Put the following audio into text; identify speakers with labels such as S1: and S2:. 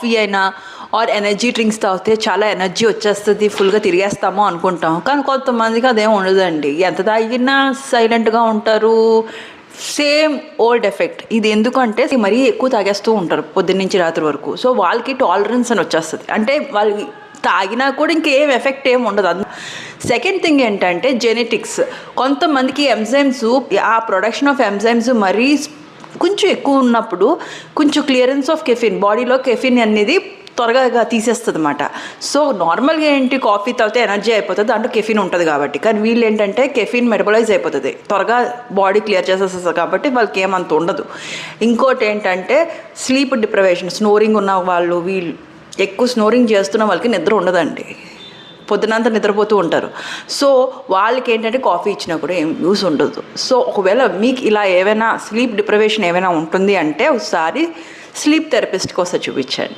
S1: Coffee అయినా are energy drinks తాగితే చాలా ఎనర్జీ వచ్చేస్తుంది ఫుల్గా తిరిగేస్తాము అనుకుంటాం. కానీ కొంతమందికి అదేం ఉండదండి. ఎంత తాగినా సైలెంట్గా ఉంటారు. సేమ్ ఓల్డ్ ఎఫెక్ట్ ఇది ఎందుకంటే మరీ ఎక్కువ తాగేస్తూ ఉంటారు పొద్దున్న నుంచి రాత్రి వరకు. సో వాళ్ళకి టాలరెన్స్ అని వచ్చేస్తుంది. అంటే వాళ్ళకి తాగినా కూడా ఇంకేం ఎఫెక్ట్ ఏం ఉండదు. సెకండ్ థింగ్ ఏంటంటే జెనెటిక్స్ కొంతమందికి ఎంజైమ్స్ ఆ ప్రొడక్షన్ ఆఫ్ ఎంజైమ్స్ మరీ కొంచెం ఎక్కువ ఉన్నప్పుడు కొంచెం క్లియరెన్స్ ఆఫ్ కెఫిన్ బాడీలో కెఫిన్ అనేది త్వరగా తీసేస్తుంది అనమాట సో నార్మల్గా ఏంటి కాఫీ తాగితే ఎనర్జీ అయిపోతుంది దాంట్లో కెఫిన్ ఉంటుంది కాబట్టి. కానీ వీళ్ళు ఏంటంటే కెఫిన్ మెటబలైజ్ అయిపోతుంది. త్వరగా బాడీ క్లియర్ చేసేస్తుంది కాబట్టి వాళ్ళకి ఏమంత ఉండదు. ఇంకోటి ఏంటంటే స్లీప్ డిప్రవేషన్ స్నోరింగ్ ఉన్న వాళ్ళు వీళ్ళు ఎక్కువ స్నోరింగ్ చేస్తున్న వాళ్ళకి నిద్ర ఉండదండి. పొద్దునంతా నిద్రపోతూ ఉంటారు. సో వాళ్ళకి ఏంటంటే కాఫీ ఇచ్చినా కూడా ఏం యూస్ ఉండదు. సో ఒకవేళ మీకు ఇలా ఏమైనా స్లీప్ డిప్రవేషన్ ఏమైనా ఉంటుంది అంటే ఒకసారి స్లీప్ థెరపిస్ట్కి ఒకసారి చూపించండి.